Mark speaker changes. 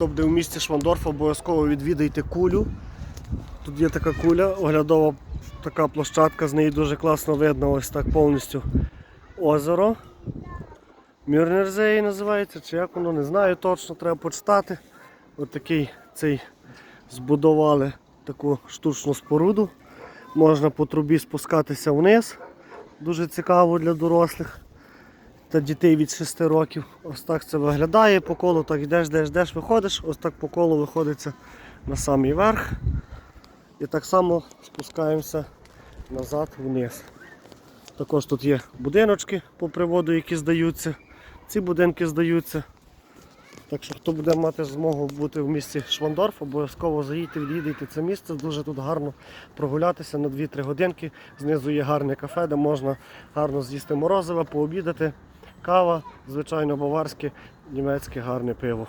Speaker 1: Тобто в місті Швандорф обов'язково відвідайте кулю. Тут є така куля, оглядова така площадка, з неї дуже класно видно ось так повністю озеро. Мюрнерзей називається, чи як воно, не знаю точно, треба почитати. Ось такий цей збудували таку штучну споруду. Можна по трубі спускатися вниз. Дуже цікаво для дорослих та дітей від 6 років. Ось так це виглядає по колу, так йдеш, йдеш, йдеш, виходиш, ось так по колу виходиться на самий верх. І так само спускаємося назад вниз. Також тут є будиночки по приводу, які здаються. Ці будинки здаються. Так що хто буде мати змогу бути в місті Швандорф, обов'язково заїдьте, відвідайте це місце. Дуже тут гарно прогулятися на 2-3 годинки. Знизу є гарне кафе, де можна гарно з'їсти морозиво, пообідати, кава, звичайно, баварське, німецьке гарне пиво.